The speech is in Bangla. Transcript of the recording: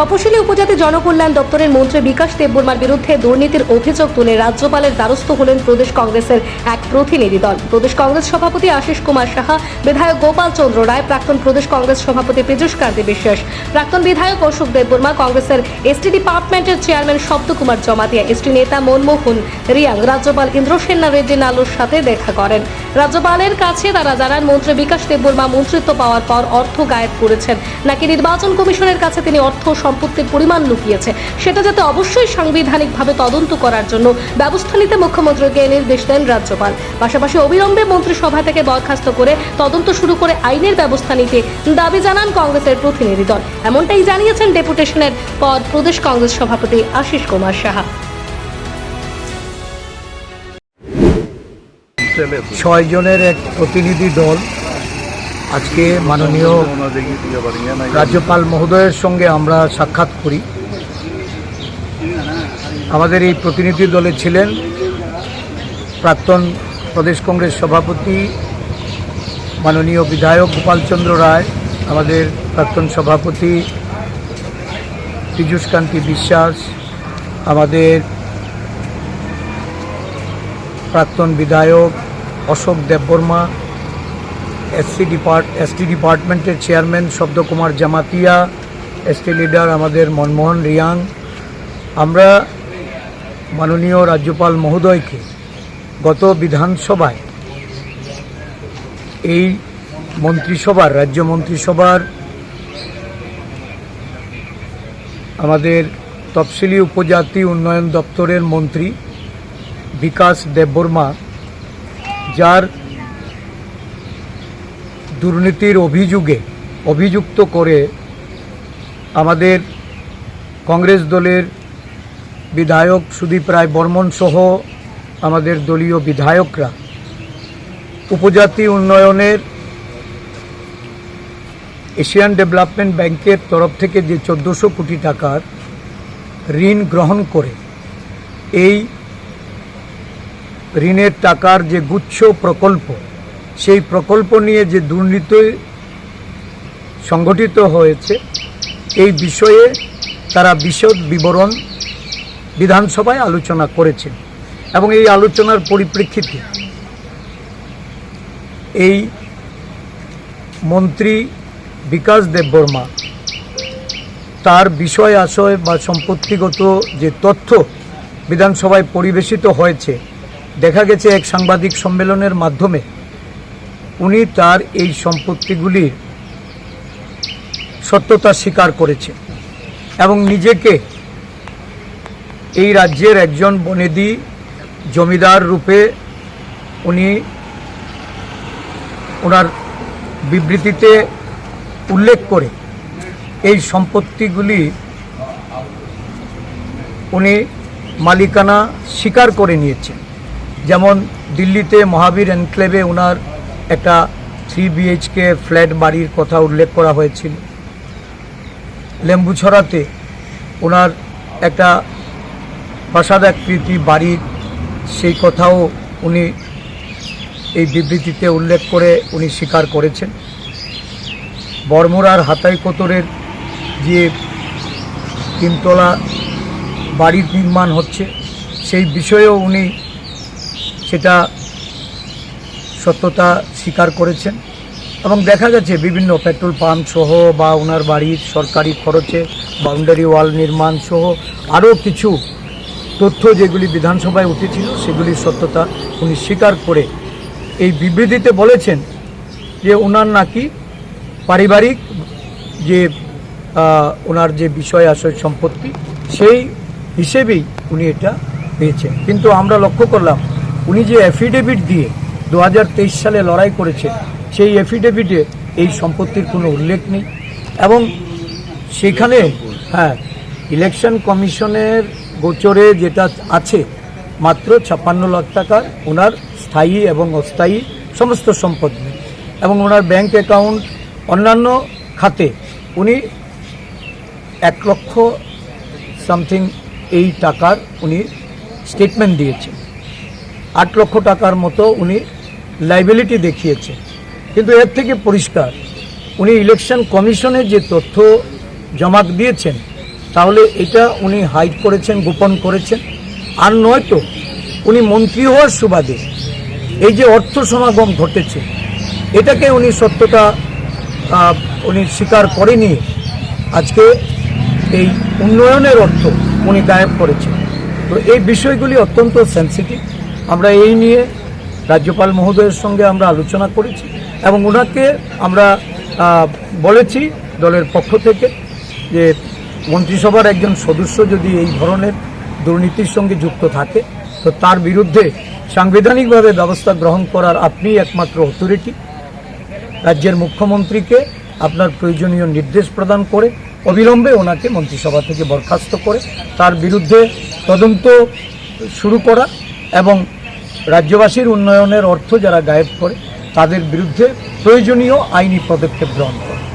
তপশিলি উপজাতি জনকল্যাণ দপ্তরের মন্ত্রী বিকাশ দেববর্মার বিরুদ্ধে দুর্নীতির অভিযোগ তুলে রাজ্যপালের দ্বারস্থ হলেন প্রদেশ কংগ্রেসের এক প্রতিনিধি দল। প্রদেশ কংগ্রেস সভাপতি আশিস কুমার সাহা, বিধায়ক গোপাল চন্দ্র রায়, প্রাক্তন প্রদেশ কংগ্রেস সভাপতি পীযুষ কান্তি বিশ্বাস, প্রাক্তন বিধায়ক অশোক দেববর্মা, কংগ্রেসের এসটি ডিপার্টমেন্টের চেয়ারম্যান শব্দকুমার জমাতিয়া এসটি নেতা মনমোহন রিয়াং, রাজ্যপাল ইন্দ্রসেনা রেড্ডি নালুর সাথে দেখা করেন। রাজ্যপালের কাছে তারা জানান, মন্ত্রী বিকাশ দেববর্মা মন্ত্রিত্ব পাওয়ার পর অর্থ গায়েব করেছেন। নাকি নির্বাচন কমিশনের কাছে তিনি অর্থ সম্পত্তির পরিমাণ লুকিয়েছে। সেটা যাতে অবশ্যই সাংবিধানিকভাবে তদন্ত করার জন্য ব্যবস্থা নিতে মুখ্যমন্ত্রীকে নির্দেশ দেন রাজ্যপাল। পাশাপাশি অবিলম্বে মন্ত্রিসভা থেকে বরখাস্ত করে তদন্ত শুরু করে আইনের ব্যবস্থা নিতে দাবি জানান কংগ্রেসের প্রতিনিধি দল। এমনটাই জানিয়েছেন ডেপুটেশনের পর প্রদেশ কংগ্রেস সভাপতি আশিস কুমার সাহা। ছয় জনের এক প্রতিনিধি দল আজকে মাননীয় রাজ্যপাল মহোদয়ের সঙ্গে আমরা সাক্ষাৎ করি। আমাদের এই প্রতিনিধি দলে ছিলেন প্রাক্তন প্রদেশ কংগ্রেস সভাপতি মাননীয় বিধায়ক গোপালচন্দ্র রায়, আমাদের প্রাক্তন সভাপতি পীযূষ কান্তি বিশ্বাস, আমাদের প্রাক্তন বিধায়ক Ashok Debbarma SC depart ST ডিপার্টমেন্টের চেয়ারম্যান শব্দকুমার জামাতিয়া এসটি লিডার আমাদের মনমোহন রিয়াং। আমরা মাননীয় রাজ্যপাল মহোদয়কে গত বিধানসভায় এই মন্ত্রিসভার, রাজ্য মন্ত্রিসভার আমাদের তফসিলি উপজাতি উন্নয়ন দপ্তরের মন্ত্রী বিকাশ দেববর্মা, যার দুর্নীতির অভিযোগে অভিযুক্ত করে আমাদের কংগ্রেস দলের বিধায়ক সুদীপ রায় বর্মন সহ আমাদের দলীয় বিধায়করা উপজাতি উন্নয়নের এশিয়ান ডেভেলপমেন্ট ব্যাংকের তরফ থেকে যে চোদ্দোশো কোটি টাকার ঋণ গ্রহণ করে, এই ঋণের টাকার যে গুচ্ছ প্রকল্প সেই প্রকল্প নিয়ে যে দুর্নীতি সংগঠিত হয়েছে, এই বিষয়ে তারা বিশদ বিবরণ বিধানসভায় আলোচনা করেছেন এবং এই আলোচনার পরিপ্রেক্ষিতে এই মন্ত্রী বিকাশ দেববর্মা তার বিষয় আশয় বা সম্পত্তিগত যে তথ্য বিধানসভায় পরিবেশিত হয়েছে, দেখা গেছে এক সাংবাদিক সম্মেলনের মাধ্যমে। উনি তার এই সম্পত্তিগুলির সত্যতা স্বীকার করেছে এবং নিজেকে এই রাজ্যের একজন বনেদি জমিদার রূপে উনি ওনার বিবৃতিতে উল্লেখ করে এই সম্পত্তিগুলি উনি মালিকানা স্বীকার করে নিয়েছেন। যেমন দিল্লিতে মহাবীর এনক্লেভে ওনার একটা থ্রি বিএইচকে ফ্ল্যাট বাড়ির কথা উল্লেখ করা হয়েছিল। লেম্বুছড়াতে ওনার একটা প্রাসাদাকৃতি বাড়ির সেই কথাও উনি এই বিবৃতিতে উল্লেখ করে উনি স্বীকার করেছেন। বর্মরার হাতাই কোতরের যে তিনতলা বাড়ির নির্মাণ হচ্ছে, সেই বিষয়েও উনি সেটা সত্যতা স্বীকার করেছেন এবং দেখা গেছে বিভিন্ন পেট্রোল পাম্প সহ বা ওনার বাড়ির সরকারি খরচে, বাউন্ডারি ওয়াল নির্মাণ সহ আরও কিছু তথ্য যেগুলি বিধানসভায় উঠেছিল, সেগুলির সত্যতা উনি স্বীকার করে এই বিবৃতিতে বলেছেন যে ওনার নাকি পারিবারিক যে ওনার যে বিষয় আশয় সম্পত্তি, সেই হিসেবেই উনি এটা পেয়েছেন। কিন্তু আমরা লক্ষ্য করলাম, উনি যে অ্যাফিডেভিট দিয়ে দু হাজার তেইশ সালে লড়াই করেছে, সেই অ্যাফিডেভিটে এই সম্পত্তির কোনো উল্লেখ নেই। এবং সেখানে হ্যাঁ ইলেকশন কমিশনের গোচরে যেটা আছে, মাত্র ছাপ্পান্ন লাখ টাকার ওনার স্থায়ী এবং অস্থায়ী সমস্ত সম্পদ নেই। এবং ওনার ব্যাংক অ্যাকাউন্ট অন্যান্য খাতে উনি এক লক্ষ সামথিং এই টাকার উনি স্টেটমেন্ট দিয়েছেন। আট লক্ষ টাকার মতো উনি লাইবিলিটি দেখিয়েছে। কিন্তু এর থেকে পরিষ্কার, উনি ইলেকশন কমিশনে যে তথ্য জমা দিয়েছেন, তাহলে এটা উনি হাইড করেছেন, গোপন করেছেন। আর নয়তো উনি মন্ত্রী হওয়ার সুবাদে এই যে অর্থ সমাগম ঘটেছে, এটাকে উনি সত্যতা উনি স্বীকার করে নিয়ে আজকে এই উন্নয়নের অর্থ উনি গায়েব করেছেন। তো এই বিষয়গুলি অত্যন্ত সেন্সিটিভ আমরা এই নিয়ে রাজ্যপাল মহোদয়ের সঙ্গে আমরা আলোচনা করেছি এবং ওনাকে আমরা বলেছি দলের পক্ষ থেকে যে মন্ত্রিসভার একজন সদস্য যদি এই ধরনের দুর্নীতির সঙ্গে যুক্ত থাকে, তো তার বিরুদ্ধে সাংবিধানিকভাবে ব্যবস্থা গ্রহণ করার আপনি একমাত্র অথরিটি রাজ্যের মুখ্যমন্ত্রীকে আপনার প্রয়োজনীয় নির্দেশ প্রদান করে, অবিলম্বে ওনাকে মন্ত্রিসভা থেকে বরখাস্ত করে, তার বিরুদ্ধে তদন্ত শুরু করা এবং রাজ্যবাসীর উন্নয়নের অর্থ যারা গায়েব করে তাদের বিরুদ্ধে প্রয়োজনীয় আইনি পদক্ষেপ গ্রহণ করা।